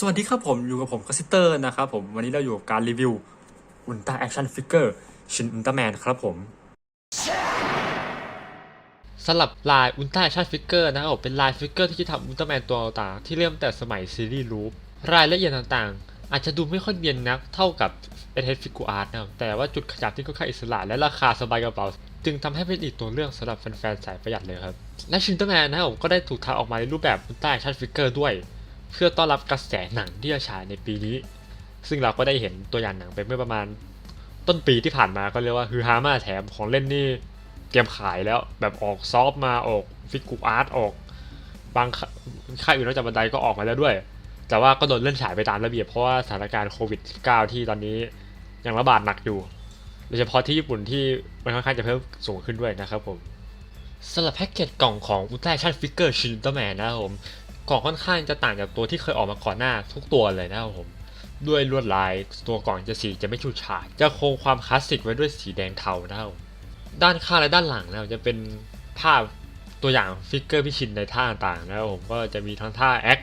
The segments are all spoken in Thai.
สวัสดีครับผมอยู่กับผมคาสิเตอร์นะครับผมวันนี้เราอยู่กับการรีวิวอุลตร้าแอคชั่นฟิกเกอร์ชินอุลตร้าแมนครับผมสำหรับลายอุลตร้าชั่นฟิกเกอร์นะครับผมเป็นลายฟิกเกอร์ที่จะทำอุลตร้าแมนตัวต่างที่เริ่มแต่สมัยซีรีส์รูปรายละเอียดต่างๆ อาจจะดูไม่ค่อยเนียนนักเท่ากับเอเทฟิกูอาร์ตนะครับแต่ว่าจุดขยับที่ค่อนข้างอิสระและราคาสบายกระเป๋าจึงทำให้เป็นอีกตัวเลือกสำหรับแฟนๆสายประหยัดเลยครับและชินเตอร์แมนนะครับผมก็ได้ถูกทำออกมาในรูปแบบอุลตร้าชั่นฟิกเกอร์ด้วย เพื่อต้อนรับกระแสหนังที่จะฉายในปีนี้ ซึ่งเราก็ได้เห็นตัวอย่างหนังไปเมื่อประมาณต้นปีที่ผ่านมาก็เรียกว่าฮือฮามาแถมของเล่นนี่เตรียมขายแล้วแบบออกซอฟมาออกฟิกกูอาร์ตออก บางค่ายอื่นนอกจากบันไดก็ออกมาแล้วด้วย แต่ว่าก็โดนเลื่อนฉายไปตามระเบียบเพราะว่าสถานการณ์โควิด -19 ที่ตอนนี้ยังระบาดหนักอยู่โดยเฉพาะที่ญี่ปุ่นที่มันค่อนข้างจะเพิ่มสูงขึ้นด้วยนะครับผมสำหรับแพ็กเกจกล่องของ Ultra Action Figure s h i n t e r Man นะครับผม กล่องค่อนข้างจะต่างจากตัวที่เคยออกมาก่อนหน้าทุกตัวเลยนะครับผม ด้วยลวดลายตัวกล่องจะสีจะไม่ฉูดฉาดจะคงความคลาสสิกไว้ด้วยสีแดงเทานะครับด้านข้างและด้านหลังนะครับจะเป็นภาพตัวอย่างฟิกเกอร์พิชินในท่าต่างๆนะครับผมก็จะมีทั้งท่าแอค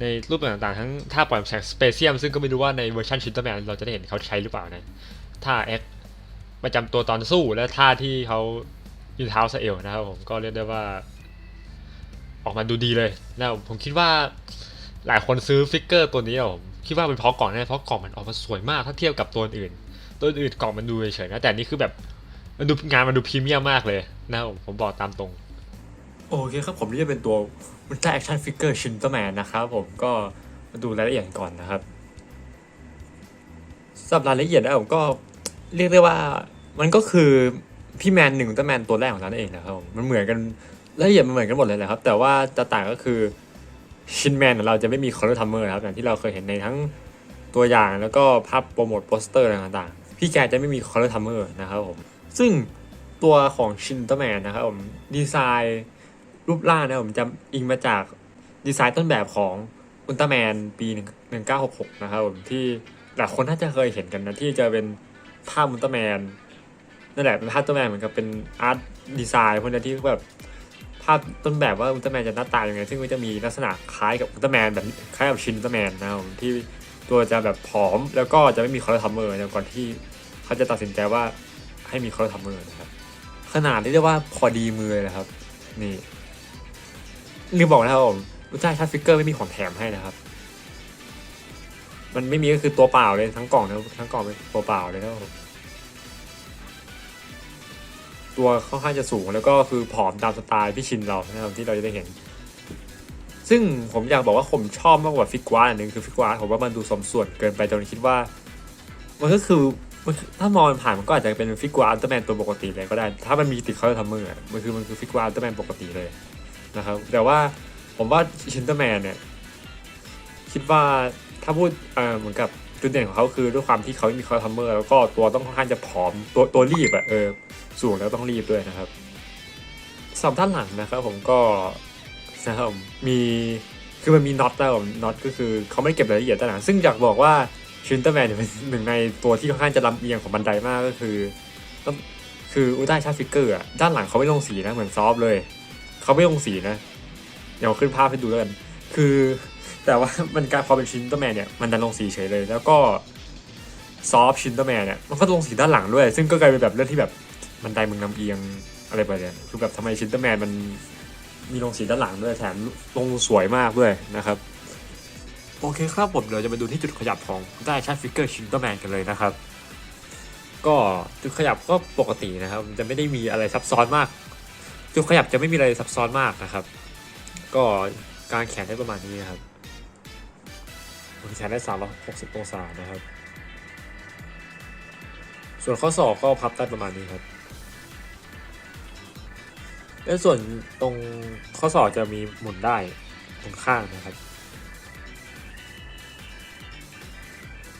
ในรูปแบบต่างๆ ทั้งท่าปล่อยแสงสเปเชียมซึ่งก็ไม่รู้ว่าในเวอร์ชันชินเตอร์แมนเราจะได้เห็นเขาใช้หรือเปล่านะท่าแอคประจำตัวตอนสู้และท่าที่เขายืนเท้าสเอวนะครับผมก็เรียกได้ว่า ออกมาดูดีเลยนะครับผมคิดว่าหลายคนซื้อฟิกเกอร์ตัวนี้อะผมคิดว่าเป็นเพราะกล่องแน่เพราะกล่องมันออกมาสวยมากถ้าเทียบกับตัวอื่น ตัวอื่นกล่องมันดูเฉยๆนะแต่นี่คือแบบมันดูงานมันดูพรีเมียมมากเลยนะผมผมบอกตามตรง โอเคครับผมนี่จะเป็นตัวอุลตร้าแอคชั่นฟิกเกอร์ชินอุลตร้าแมนนะครับผมก็มาดูรายละเอียดก่อนนะครับสำหรับรายละเอียดนะผมก็เรียกได้ว่ามันก็คือพี่แมนหนึ่งตร้าแมนตัวแรกของเรานั่นเองนะครับผมมันเหมือนกัน ละเอียดมันเหมือนกันหมดเลยแหละครับ แต่ว่าจะต่างก็คือชินแมนของเราจะไม่มีคอร์ทัมเมอร์ครับอย่างที่เราเคยเห็นในทั้งตัวอย่างแล้วก็ภาพโปรโมทโปสเตอร์อต่างๆ พี่แกจะไม่มีคอร์ทัมเมอร์นะครับผมซึ่งตัวของชินอุลตร้าแมนนะครับผมดีไซน์รูปร่างนะผมจะอิงมาจากดีไซน์ต้นแบบของอุลตร้าแมนปี 1966 นะครับผมที่หลายคนน่าจะเคยเห็นกันนะ ที่จะเป็นภาพอุลตร้าแมนนั่นแหละเป็นภาพตร้าแมนเหมือนกับเป็นอาร์ตดีไซน์พวกนี้ที่แบบ ภาพต้นแบบว่าอุลตร้าแมนจะหน้าตายังไง ซึ่งก็จะมีลักษณะคล้ายกับอุลตร้าแมนแบบคล้ายกับชินอุลตร้าแมนนะครับที่ตัวจะแบบผอมแล้วก็จะไม่มีคอร์ทัมเมอร์ก่อนที่เขาจะตัดสินใจว่าให้มีคอร์ทัมเมอร์นะครับขนาดที่เรียกว่าพอดีมือเลยนะครับ นี่ลืมบอกนะครับผมรู้จักชัดฟิกเกอร์ไม่มีของแถมให้นะครับ มันไม่มีก็คือตัวเปล่าเลยทั้งกล่องนะทั้งกล่องเป็นตัวเปล่าเลยนะครับผม ตัวค่อนข้างจะสูงแล้วก็คือผอมตามสไตล์พี่ชินเรานะครับที่เราจะได้เห็น ซึ่งผมอยากบอกว่าผมชอบมากกว่าฟิกวาร์อันหนึ่งคือฟิกวาร์ผมว่ามันดูสมส่วนเกินไปจนคิดว่า มันก็คือมันถ้ามองผ่านมันก็อาจจะเป็นฟิกวาร์อัลเตอร์แมนตัวปกติเลยก็ได้ ถ้ามันมีติดเขาจะทำมืออะมันคือมันคือฟิกวาร์อัลเตอร์แมนปกติเลยนะครับแต่ว่าผมว่าชินเตอร์แมนเนี่ยคิดว่าถ้าพูดเหมือนกับ จุดเด่นของเขาคือด้วยความที่เขามีคอทัมเมอร์แล้วก็ตัวต้องค่อนข้างจะผอมตัวตัวรีบอะเออสูงแล้วต้องรีบด้วยนะครับสำหรับด้านหลังนะครับผมก็นะครับมีคือมันมีน็อตแล้วน็อตก็คือเขาไม่เก็บรายละเอียดด้านหลังซึ่งอยากบอกว่าชินเตอร์แมนเป็นหนึ่งในตัวที่ค่อนข้างจะลำเอียงของบันไดมากก็คือต้องคืออุลตร้าชาฟิกเกอร์อะด้านหลังเขาไม่ลงสีนะเหมือนซอฟต์เลย เขาไม่ลงสีนะ เดี๋ยวขึ้นภาพให้ดูแล้วกัน คือ แต่ว่ามันการพอเป็นชินเตอร์แมนเนี่ยมันดันลงสีเฉยเลย แล้วก็ซอฟชินเตอร์แมนเนี่ยมันก็ลงสีด้านหลังด้วย ซึ่งก็กลายเป็นแบบเรื่องที่แบบมันได้มึงนำเอียงอะไรไปเนี่ยคือแบบทำไมชินเตอร์แมนมันมีลงสีด้านหลังด้วยแถมลงสวยมากด้วยนะครับ โอเคครับผมเดี๋ยวจะไปดูที่จุดขยับของได้ชัดฟิกเกอร์ชินเตอร์แมนกันเลยนะครับ ก็จุดขยับก็ปกตินะครับ จะไม่ได้มีอะไรซับซ้อนมาก จุดขยับจะไม่มีอะไรซับซ้อนมากนะครับ ก็ การแขนได้ประมาณนี้นะครับแขนได้สามร้อยหกสิบองศานะครับ ส่วนข้อศอกก็พับได้ประมาณนี้ครับ และส่วนตรงข้อศอกจะมีหมุนได้ตรงข้างนะครับ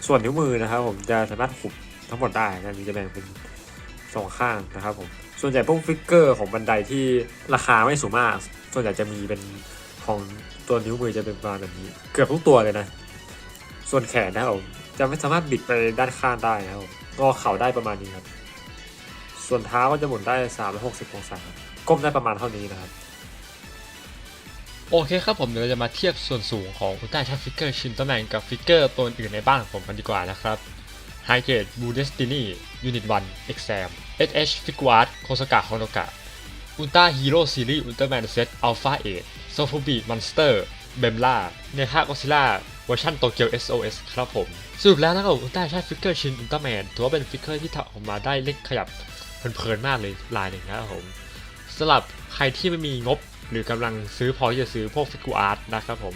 ส่วนนิ้วมือนะครับ ผมจะสามารถหุบทั้งหมดได้นะมีจะแบ่งเป็นสองข้างนะครับผม ส่วนใหญ่พวกฟิกเกอร์ของบันไดที่ราคาไม่สูงมาก ส่วนใหญ่จะมีเป็น ของตัวนิ้วมือจะเป็นประมาณแบบนี้ เกือบทุกตัวเลยนะ ส่วนแขนนะครับจะไม่สามารถบิดไปด้านข้างได้นะครับผมก็เข่าได้ประมาณนี้ครับ ส่วนเท้าก็จะหมุนได้ 360 องศาก้มได้ประมาณเท่านี้นะครับ โอเคครับผมเดี๋ยวเราจะมาเทียบส่วนสูงของอุลตร้าชันฟิกเกอร์ชินเตอร์แมนกับฟิกเกอร์ตัวอื่นในบ้านของผมกันดีกว่านะครับไฮเกรดบูเดสตินียูนิต1 Exam SH f i g u a r t โคสกะฮอนกะอุลตร้าฮีโร่ซีรีส์อุลตร้าแมนเซตอัลฟาเอท โซฟูบิมอนสเตอร์เบมล่าเนฮากอซิล่าเวอร์ชันโตเกียว SOS ครับผมสรุปแล้วนะครับอุลตร้าชันฟิกเกอร์ชินอุลตร้าแมนถือว่าเป็นฟิกเกอร์ที่ทำออกมาได้เล่นขยับเพลินๆมากเลยลายหนึ่งนะครับผมสำหรับใครที่ไม่มีงบหรือกำลังซื้อพอที่จะซื้อพวกฟิกูอาร์ตนะครับผม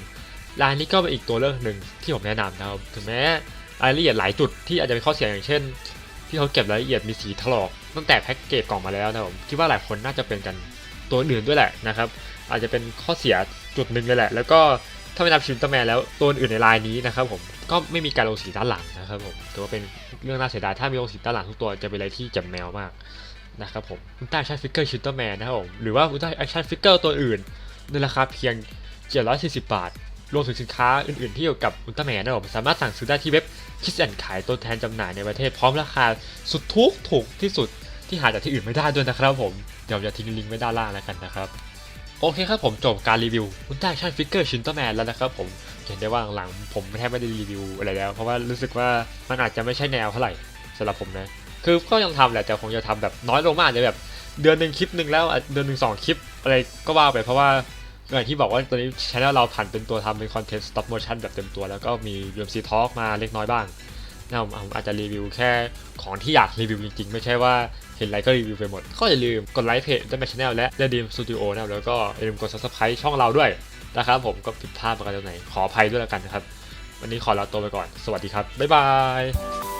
รายนี้ก็เป็นอีกตัวเลือกหนึ่งที่ผมแนะนำนะครับถึงแม้รายละเอียดหลายจุดที่อาจจะเป็นข้อเสียอย่างเช่น ที่เขาเก็บรายละเอียดมีสีถลอกตั้งแต่แพ็กเกจกล่องมาแล้วนะครับผมคิดว่าหลายคนน่าจะเป็นกัน ตัวอื่นด้วยแหละนะครับอาจจะเป็นข้อเสียจุดหนึ่งเลยแหละ แล้วก็ถ้าไม่นับชินเตอร์แมนแล้วตัวอื่นในลายนี้นะครับผมก็ไม่มีการลงสีด้านหลังนะครับผมถือว่าเป็นเรื่องน่าเสียดายถ้ามีลงสีด้านหลังทุกตัวจะเป็นอะไรที่จ่มแมวมากนะครับผมอุลตร้าแอคชั่นฟิกเกอร์ชิตเตอร์แมนนะครับผมหรือว่าอุลตร้าแอคชั่นฟิกเกอร์ตัวอื่นในราคาเพียง 740 บาท รวมถึงสินค้าอื่นๆที่เกี่ยวกับอุลตร้าแมนนะครับผมสามารถสั่งซื้อได้ที่เว็บคิสแอนขายตัวแทนจำหน่ายในประเทศพร้อมราคาสุดทุกถูกที่สุดที่หาจากที่อื่นไม่ได้ด้วยนะครับผม เดี๋ยวจะทิ้งลิงก์ไว้ด้านล่างแล้วกันนะครับ โอเคครับผมจบการรีวิวอุลตร้าชั่นฟิกเกอร์ชินเตอร์แมนแล้วนะครับผมเห็นได้ว่าหลังๆผมแทบไม่ได้รีวิวอะไรแล้ว เพราะว่ารู้สึกว่ามันอาจจะไม่ใช่แนวเท่าไหร่สำหรับผมนะคือก็ยังทำแหละแต่คงจะทำแบบน้อยลงมากอาจจะแบบเดือนหนึ่งคลิปหนึ่งแล้วเดือนหนึ่งสองคลิปอะไรก็ว่าไปเพราะว่าอย่างที่บอกว่าตอนนี้ช anel เราผ่านเป็นตัวทำเป็นคอนเทนต์ stop motion แบบเต็มตัวแล้วก็มี UMC Talk มาเล็กน้อยบ้าง นะผมผมอาจจะรีวิวแค่ของที่อยากรีวิวจริงๆ ไม่ใช่ว่าเห็นอะไรก็รีวิวไปหมด ก็อย่าลืมกดไลค์เพจได้ในชาแนลและเดมสตูดิโอนะครับแล้วก็อย่าลืมกดซับสไคร b ์ช่องเราด้วยนะครับผมก็ผิดพลาดประการงไหนขออภัยด้วยแล้วกันนะครับ วันนี้ขอลาตัวไปก่อน สวัสดีครับ บ๊ายบาย